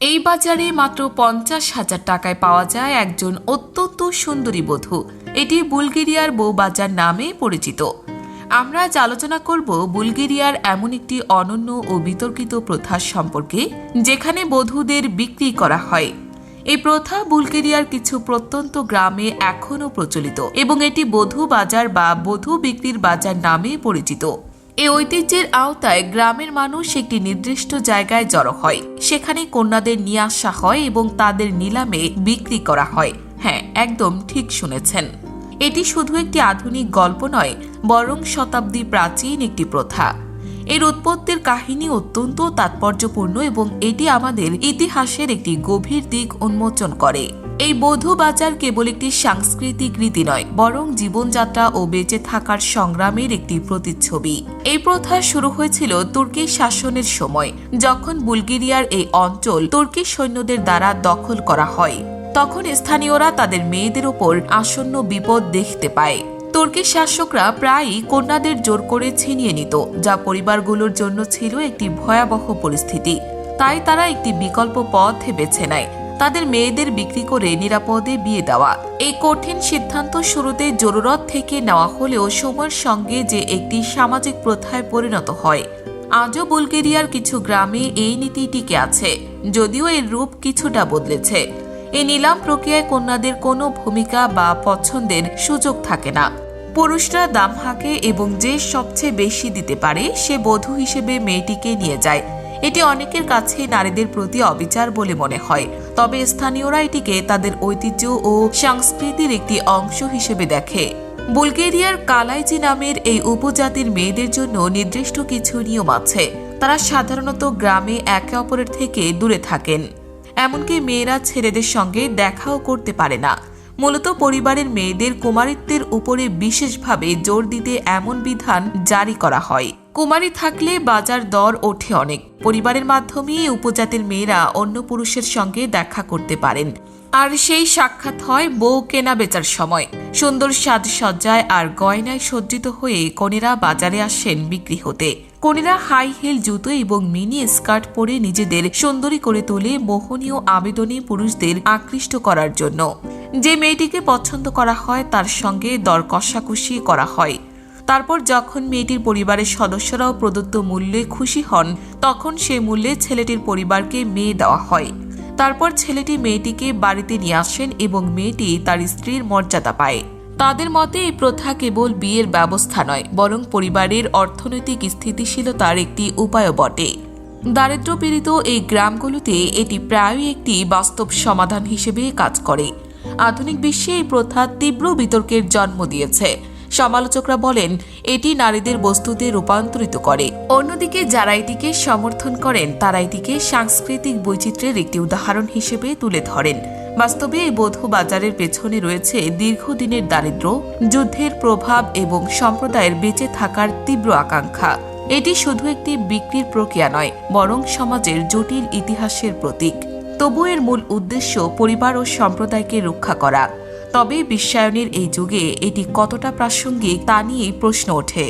এই বাজারে মাত্র পঞ্চাশ হাজার টাকায় পাওয়া যায় একজন অত্যন্ত সুন্দরী বধূ। এটি বুলগেরিয়ার বউবাজার নামে পরিচিত। আমরা আজ আলোচনা করব বুলগেরিয়ার এমন একটি অনন্য ও বিতর্কিত প্রথা সম্পর্কে, যেখানে বধূদের বিক্রি করা হয়। এই প্রথা বুলগেরিয়ার কিছু প্রত্যন্ত গ্রামে এখনও প্রচলিত এবং এটি বধূ বাজার বা বধূ বিক্রির বাজার নামে পরিচিত। এই ঐতিহ্যের আওতায় গ্রামের মানুষ একটি নির্দিষ্ট জায়গায় জড়ো হয়। সেখানে কন্যাদের নিয়ে আসা হয় এবং তাদের নিলামে বিক্রি করা হয়। হ্যাঁ একদম ঠিক শুনেছেন। এটি শুধু একটি আধুনিক গল্প নয়, বরং শতাব্দী প্রাচীন একটি প্রথা। এর উৎপত্তির কাহিনী অত্যন্ত তাৎপর্যপূর্ণ এবং এটি আমাদের ইতিহাসের একটি গভীর দিক উন্মোচন করে। এই বধূ বাজার কেবল একটি সাংস্কৃতিক রীতি নয়, বরং জীবনযাত্রা ও বেঁচে থাকার সংগ্রামের একটি প্রতিচ্ছবি। এই প্রথা শুরু হয়েছিল তুর্কি শাসনের সময়, যখন বুলগেরিয়ার এই অঞ্চল তুর্কি সৈন্যদের দ্বারা দখল করা হয়। তখন স্থানীয়রা তাদের মেয়েদের ওপর আসন্ন বিপদ দেখতে পায়। তুর্কি শাসকরা প্রায়ই কন্যাদের জোর করে ছিনিয়ে নিত, যা পরিবারগুলোর জন্য ছিল একটি ভয়াবহ পরিস্থিতি। তাই তারা একটি বিকল্প পথ বেছে নেয়। তাদের মেয়েদের বিক্রি করে নিরাপদে বিয়ে দেওয়া। এই কঠিন সিদ্ধান্ত শুরুতে জরুরত থেকে নেওয়া হলেও সময়ের সঙ্গে যে একটি সামাজিক প্রথায় পরিণত হয়, আজও বুলগেরিয়ার কিছু গ্রামে এই নীতি টিকে আছে, যদিও এর রূপ কিছুটা বদলেছে। এই নিলাম প্রক্রিয়ায় কন্যাদের কোনো ভূমিকা বা পছন্দের সুযোগ থাকে না। পুরুষরা দাম হাঁকে এবং যে সবচেয়ে বেশি দিতে পারে, সে বধূ হিসেবে মেয়েটিকে নিয়ে যায়। এটি অনেকের কাছে নারীদের প্রতি অবিচার বলে মনে হয়। তবে স্থানীয়রা এটিকে তাদের ঐতিহ্য ও সংস্কৃতির একটি অংশ হিসেবে দেখে। বুলগেরিয়ার কালাইজি নামের এই উপজাতির মেয়েদের জন্য নির্দিষ্ট কিছু নিয়ম আছে। তারা সাধারণত গ্রামে একে অপরের থেকে দূরে থাকেন। এমনকি মেয়েরা ছেলেদের সঙ্গে দেখাও করতে পারে না। মূলত পরিবারের মেয়েদের কুমারিত্বের উপরে বিশেষভাবে জোর দিতে এমন বিধান জারি করা হয়। কুমারী থাকলে বাজার দর ওঠে অনেক। পরিবারের মাধ্যমেই উপজাতির মেয়েরা অন্য পুরুষের সঙ্গে দেখা করতে পারেন। আর সেই সাক্ষাৎ হয় বউ কেনা বেচার সময়। সুন্দর সাজসজ্জায় আর গয়নায় সজ্জিত হয়ে কনেরা বাজারে আসেন বিক্রি হতে। কনেরা হাই হিল জুতো এবং মিনি স্কার্ট পরে নিজেদের সুন্দরী করে তোলে মোহনীয় আবেদনী পুরুষদের আকৃষ্ট করার জন্য। যে মেয়েটিকে পছন্দ করা হয়, তার সঙ্গে দর কষাকষি করা হয়। তারপর যখন মেয়েটির পরিবারের সদস্যরাও প্রদত্ত মূল্যে খুশি হন, তখন সে মূল্যে ছেলেটির পরিবারকে মেয়ে দেওয়া হয়। তারপর ছেলেটি মেয়েটিকে বাড়িতে নিয়ে আসেন এবং মেয়েটি তার স্ত্রীর মর্যাদা পায়। তাদের মতে, এই প্রথা কেবল বিয়ের ব্যবস্থা নয়, বরং পরিবারের অর্থনৈতিক স্থিতিশীলতার একটি উপায়ও বটে। দারিদ্র্যপীড়িত এই গ্রামগুলোতে এটি প্রায়ই একটি বাস্তব সমাধান হিসেবে কাজ করে। আধুনিক বিশ্বে এই প্রথা তীব্র বিতর্কের জন্ম দিয়েছে। সমালোচকরা বলেন, এটি নারীদের বস্তুতে রূপান্তরিত করে। অন্যদিকে যারা এটিকে সমর্থন করেন, তারা এটিকে সাংস্কৃতিক বৈচিত্র্যের একটি উদাহরণ হিসেবে তুলে ধরেন। বাস্তবে এই বধূ বাজারের পেছনে রয়েছে দীর্ঘদিনের দারিদ্র্য যুদ্ধের প্রভাব এবং সম্প্রদায়ের বেঁচে থাকার তীব্র আকাঙ্ক্ষা। এটি শুধু একটি বিক্রির প্রক্রিয়া নয়, বরং সমাজের জটিল ইতিহাসের প্রতীক। তবু এর মূল উদ্দেশ্য পরিবার ও সম্প্রদায়কে রক্ষা করা। তবে বিশ্বায়নের এই যুগে এটি কতটা প্রাসঙ্গিক তা নিয়েই প্রশ্ন ওঠে।